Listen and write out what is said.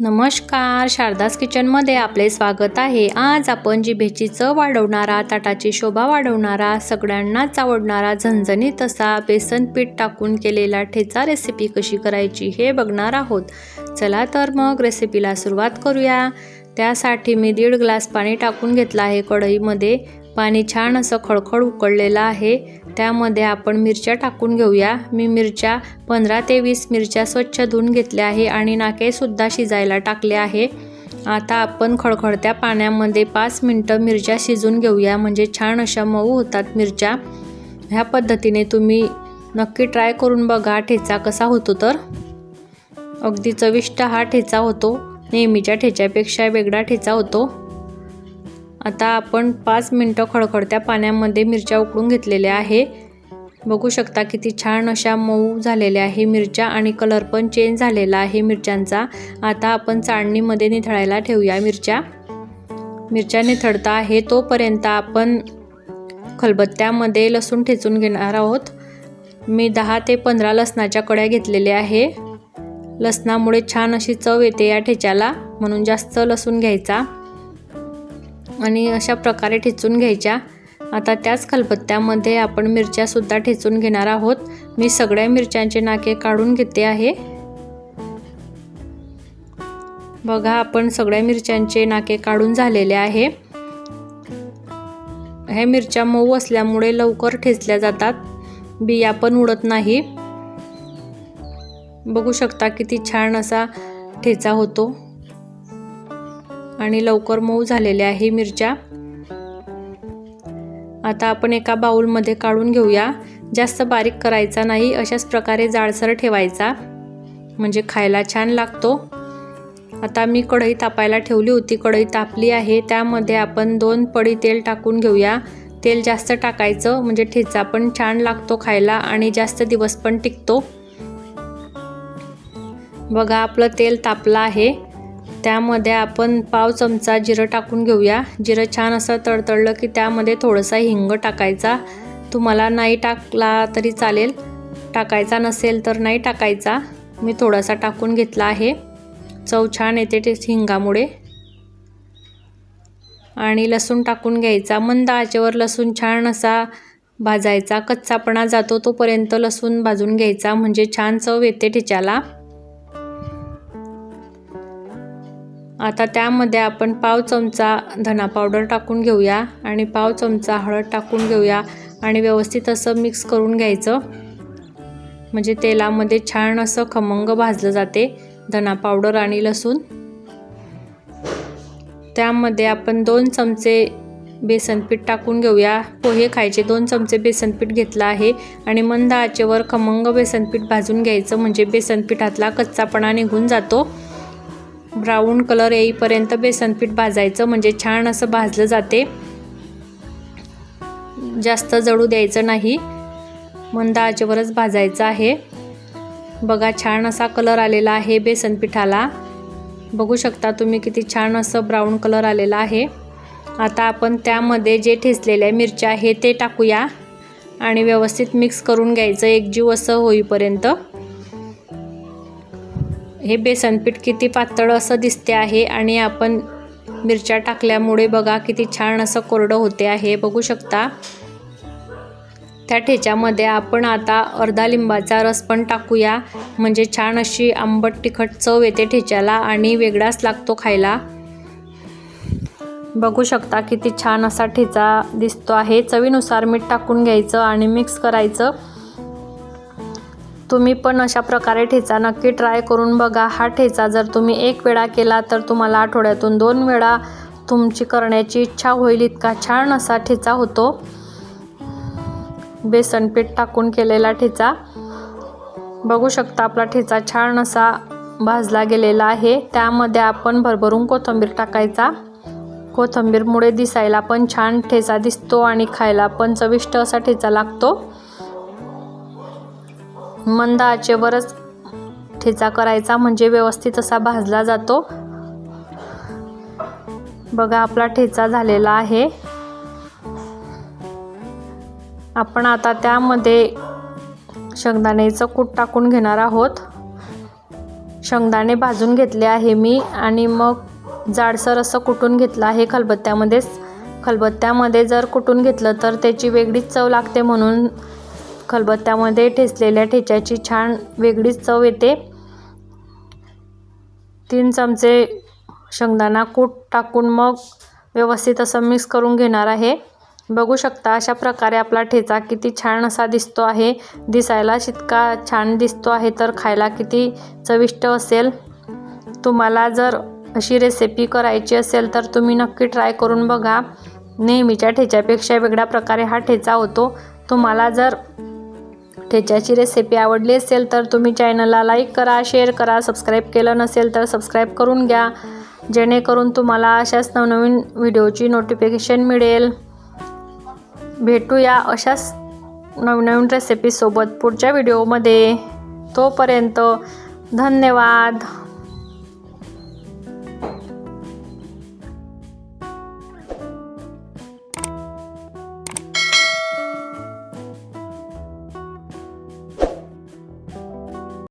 नमस्कार शारदास किचनमध्ये आपले स्वागत आहे. आज आपण जिभेची चव वाढवणारा ताटाची शोभा वाढवणारा सगळ्यांनाच आवडणारा झणझणीत असा बेसन पीठ टाकून केलेला ठेचा रेसिपी कशी करायची हे बघणार आहोत. चला तर मग रेसिपीला सुरुवात करूया. त्यासाठी मी दीड ग्लास पाणी टाकून घेतलं आहे कढईमध्ये. पाणी छान असं खळखळ उकळलेलं आहे. त्यामध्ये आपण मिरच्या टाकून घेऊया. मी मिरच्या पंधरा ते वीस मिरच्या स्वच्छ धुवून घेतल्या आहे आणि नाकेसुद्धा शिजायला टाकले आहे. आता आपण खळखळत्या पाण्यामध्ये पाच मिनटं मिरच्या शिजून घेऊया. म्हणजे छान अशा मऊ होतात मिरच्या. ह्या पद्धतीने तुम्ही नक्की ट्राय करून बघा ठेचा कसा होतो तर. अगदी चविष्ट हा ठेचा होतो. नेहमीच्या ठेच्यापेक्षा वेगळा ठेचा होतो. आता आपण पाच मिनटं खडखडत्या पाण्यामध्ये मिरच्या उकळून घेतलेल्या आहे. बघू शकता किती छान अशा मऊ झालेल्या आहे मिरच्या आणि कलर पण चेंज झालेला आहे मिरच्यांचा. आता आपण चाळणीमध्ये निथळायला ठेवूया मिरच्या. मिरच्या निथळता आहे तोपर्यंत आपण खलबत्त्यामध्ये लसूण ठेचून घेणार आहोत. मी दहा ते पंधरा लसणाच्या कड्या घेतलेल्या आहे. लसणामुळे छान अशी चव येते या ठेच्याला म्हणून जास्त लसूण घ्यायचा. आणि अशा प्रकारे ठेचून घ्यायच्या. आता त्याच खलबत्त्यामध्ये आपण मिरच्यासुद्धा ठेचून घेणार आहोत. मी सगळ्या मिरच्यांचे नाके काढून घेते आहे. बघा आपण सगळ्या मिरच्यांचे नाके काढून झालेले आहे. ह्या मिरच्या मऊ असल्यामुळे लवकर ठेचल्या जातात. बिया पण उडत नाही. बघू शकता किती छान असा ठेचा होतो. आणि लवकर मऊ झालेल्या आहे मिरच्या. आता आपण एका बाऊलमध्ये काढून घेऊया. जास्त बारीक करायचा नाही अशाच प्रकारे जाडसर ठेवायचा. म्हणजे खायला छान लागतो. आता मी कढई तापायला ठेवली होती. कढई तापली आहे. त्यामध्ये आपण दोन पडी तेल टाकून घेऊया. तेल जास्त टाकायचं म्हणजे ठेचा पण छान लागतो खायला आणि जास्त दिवस पण टिकतो. बघा आपलं तेल तापलं आहे. त्यामध्ये आपण पाव चमचा जिरं टाकून घेऊया. जिरं छान असं तळतळलं की त्यामध्ये थोडंसा हिंग टाकायचा. तुम्हाला नाही टाकला तरी चालेल. टाकायचा नसेल तर नाही टाकायचा. मी थोडासा टाकून घेतला आहे. चव छान येते ते हिंगामुळे. आणि लसूण टाकून घ्यायचा. मंद आचेवर लसूण छान असा भाजायचा. कच्चापणा जातो तोपर्यंत लसूण भाजून घ्यायचा. म्हणजे छान चव येते ठेच्याला आता त्यामध्ये आपण पाव चमचा धना पावडर टाकून घेऊया आणि पाव चमचा हळद टाकून घेऊया आणि व्यवस्थित असं मिक्स करून घ्यायचं. म्हणजे तेलामध्ये छान असं खमंग भाजलं जाते धना पावडर आणि लसूण. त्यामध्ये आपण दोन चमचे बेसनपीठ टाकून घेऊया. पोहे खायचे दोन चमचे बेसनपीठ घेतलं आहे आणि मंद आचेवर खमंग बेसनपीठ भाजून घ्यायचं. म्हणजे बेसनपीठातला कच्चापणा निघून जातो. ब्राऊन कलर येईपर्यंत बेसनपीठ भाजायचं म्हणजे छान असं भाजलं जाते. जास्त जळू द्यायचं नाही. मंद आचेवरच भाजायचं आहे. बघा छान असा कलर आलेला आहे बेसनपिठाला बघू शकता तुम्ही किती छान असं ब्राऊन कलर आलेला आहे. आता आपण त्यामध्ये जे ठेचलेल्या मिरच्या आहे ते टाकूया. आणि व्यवस्थित मिक्स करून घ्यायचं एकजीव असं होईपर्यंत. हे बेसनपीठ किती पातळ असं दिसते आहे आणि आपण मिरच्या टाकल्यामुळे बघा किती छान असं कोरडं होते आहे. बघू शकता. त्या ठेच्यामध्ये आपण आता अर्धा लिंबाचा रस पण टाकूया. म्हणजे छान अशी आंबट तिखट चव येते ठेच्याला आणि वेगळाच लागतो खायला. बघू शकता किती छान असा ठेचा दिसतो आहे. चवीनुसार मीठ टाकून घ्यायचं आणि मिक्स करायचं. तुम्ही पण अशा प्रकारे ठेचा. नक्की ट्राय करून बघा. हा ठेचा जर तुम्ही एक वेळा केला तर तुम्हाला आठवड्यातून दोन वेळा तुमची करण्याची इच्छा होईल. इतका छान असा ठेचा होतो. बेसनपीठ टाकून केलेला ठेचा. बघू शकता आपला ठेचा छान असा भाजला गेलेला आहे. त्यामध्ये आपण भरभरून कोथिंबीर टाकायचा. कोथिंबीरमुळे दिसायला पण छान ठेचा दिसतो आणि खायला पण चविष्ट असा ठेचा लागतो. मंद आचेवरच ठेचा करायचा म्हणजे व्यवस्थित असा भाजला जातो. बघा आपला ठेचा झालेला आहे. आपण आता त्यामध्ये शेंगदाण्याचं कूट टाकून घेणार आहोत. शेंगदाणे भाजून घेतले आहे मी आणि मग जाडसर असं कुटून घेतलं आहे खलबत्त्यामध्येच. खलबत्त्यामध्ये जर कुटून घेतलं तर त्याची वेगळीच चव लागते म्हणून खलबत्त्यामध्ये ठेचलेल्या ठेच्याची छान वेगळीच चव येते. तीन चमचे शेंगदाणा कूट टाकून मग व्यवस्थित असं मिक्स करून घेणार आहे. बघू शकता अशा प्रकारे आपला ठेचा किती छान असा दिसतो आहे. दिसायला शितका छान दिसतो आहे तर खायला किती चविष्ट असेल. तुम्हाला जर अशी रेसिपी करायची असेल तर तुम्ही नक्की ट्राय करून बघा. नेहमीच्या ठेच्यापेक्षा वेगळ्या प्रकारे हा ठेचा होतो. तुम्हाला जर ठेच्याची रेसिपी आवडली असेल तर तुम्ही चॅनलला लाईक करा शेअर करा सबस्क्राईब केलं नसेल तर सबस्क्राईब करून घ्या. जेणेकरून तुम्हाला अशाच नवनवीन व्हिडिओची नोटिफिकेशन मिळेल. भेटूया अशाच नवनवीन रेसिपीसोबत पुढच्या व्हिडिओमध्ये तोपर्यंत धन्यवाद.